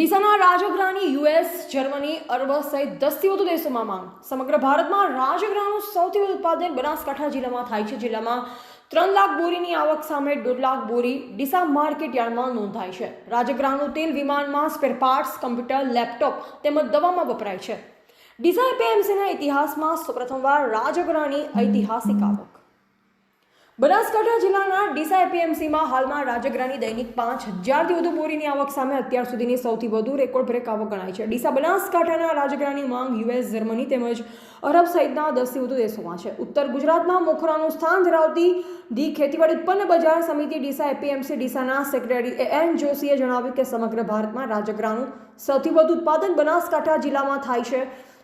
ડીસાના રાજગરાની US, Germany, અરબ સહિત દસથી વધુ દેશોમાં માંગ. સમગ્ર ભારતમાં રાજગરાનું સૌથી વધુ ઉત્પાદન બનાસકાંઠા જિલ્લામાં થાય છે, જિલ્લામાં ત્રણ લાખ બોરીની આવક સામે દોઢ લાખ બોરી ડીસા માર્કેટ યાર્ડમાં નોંધાય છે. રાજગરાનું તેલ વિમાનમાં સ્પેર પાર્ટ્સ કમ્પ્યુટર લેપટોપ તેમજ દવામાં વપરાય છે. ડીસા એપીએમસીના ઇતિહાસમાં સૌપ્રથમવાર રાજગરાની ઐતિહાસિક આવક. બનાસકાંઠા જિલ્લાના ડીસા એપીએમસીમાં હાલમાં રાજગરાની દૈનિક પાંચ હજારથી વધુ બોરીની આવક સામે અત્યાર સુધીની સૌથી વધુ રેકોર્ડ બ્રેક આવક ગણાય છે. ડીસા બનાસકાંઠાના રાજગરાની માંગ યુએસ, જર્મની તેમજ અરબ સહિતના દસથી વધુ દેશોમાં છે. ઉત્તર ગુજરાતમાં મોખરાનું સ્થાન ધરાવતી ધી ખેતીવાડી ઉત્પન્ન બજાર સમિતિ ડીસા એપીએમસી ડીસાના સેક્રેટરી એ એન જોશીએ જણાવ્યું કે સમગ્ર ભારતમાં રાજગરાનું સૌથી વધુ ઉત્પાદન બનાસકાંઠા જિલ્લામાં થાય છે.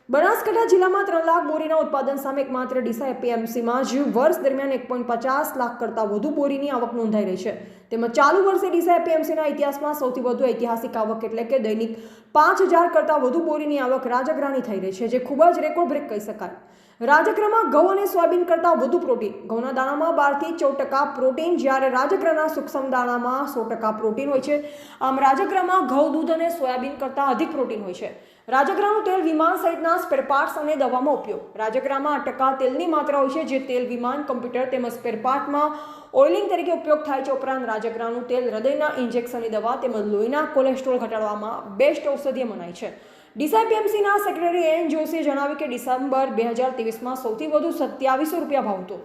બનાસકાંઠા જિલ્લામાં ત્રણ લાખ બોરીના ઉત્પાદન સામે એકમાત્ર ડીસા એપીએમસીમાં જ વર્ષ દરમિયાન એક પોઈન્ટ પચાસ લાખ કરતાં વધુ બોરીની આવક નોંધાઈ રહી છે. તેમજ ચાલુ વર્ષે ડીસા એપીએમસીના ઇતિહાસમાં સૌથી વધુ ઐતિહાસિક આવક એટલે કે દૈનિક પાંચ હજાર કરતાં વધુ બોરીની આવક રાજગરાની થઈ રહી છે, જે ખૂબ જ રેકોર્ડ બ્રેક કહી શકાય. રાજગરામાં ઘઉં અને સોયાબીન કરતાં વધુ પ્રોટીન. ઘઉંના દાણામાં બારથી ચૌદ ટકા પ્રોટીન, જ્યારે રાજગરાના સૂક્ષ્મ દાણામાં સો ટકા પ્રોટીન હોય છે. આમ રાજગરામાં ઘઉં, દૂધ અને સોયાબીન કરતાં અધિક પ્રોટીન હોય છે. રાજગરાનું તેલ વિમાન સહિતના સ્પેર પાર્ટ્સ અને દવામાં ઉપયોગ. રાજગરામાં આઠ ટકા તેલની માત્રા હોય છે, જે તેલ વિમાન, કમ્પ્યુટર તેમજ સ્પેરપાર્ટમાં ઓઇલિંગ તરીકે ઉપયોગ થાય છે. ઉપરાંત રાજગરાનું તેલ હૃદયના ઇન્જેક્શનની દવા તેમજ લોહીના કોલેસ્ટ્રોલ ઘટાડવામાં બેસ્ટ ઔષધીય મનાય છે. ડીસાઈપીએમસીના સેક્રેટરી એન જોશીએ જણાવ્યું કે ડિસેમ્બર બે હજાર ત્રેવીસમાં સૌથી વધુ સત્યાવીસો રૂપિયા ભાવ હતો.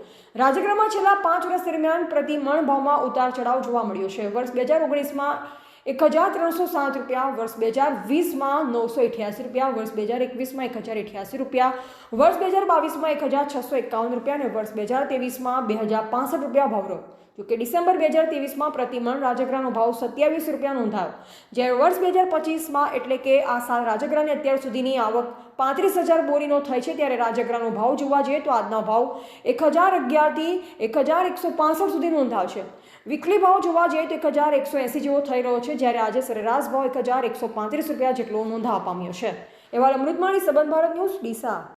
રાજગરામાં છેલ્લા પાંચ વર્ષ દરમિયાન પ્રતિ મણ ભાવમાં ઉતાર ચઢાવ જોવા મળ્યો છે. વર્ષ બે હજાર ઓગણીસમાં એક હજાર ત્રણસો સાત રૂપિયા વર્ષ બે હજાર વીસમાં નવસો અઠ્યાસી રૂપિયા, વર્ષ બે હજાર એકવીસમાં એક હજાર અઠ્યાસી રૂપિયા, વર્ષ બે હજાર બાવીસમાં એક હજાર છસો એકાવન રૂપિયા અને વર્ષ બે હજાર ત્રેવીસમાં બે હજાર પાસઠ રૂપિયા ભાવ રહ્યો. જોકે ડિસેમ્બર બે હજાર ત્રેવીસમાં પ્રતિમણ રાજગરાનો ભાવ સત્યાવીસ રૂપિયા નોંધાયો. જ્યારે વર્ષ બે હજાર પચીસમાં એટલે કે આ સાલ રાજગરાની અત્યાર સુધીની આવક પાંત્રીસ હજાર બોરીનો થઈ છે ત્યારે રાજગરાનો ભાવ જોવા જઈએ તો આજના ભાવ એક હજાર અગિયારથી એક હજાર એકસો પાસઠ સુધી નોંધાવશે વીકલી ભાવ જોવા જઈએ તો એક હજાર એકસો એંસી જેવો થઈ રહ્યો છે. જ્યારે આજે સરેરાશ ભાવ એક હજાર એકસો પાંત્રીસ રૂપિયા જેટલો નોંધા પામ્યો છે. એવા અમૃતમાળી, સંબંધ ભારત ન્યૂઝ, ડીસા.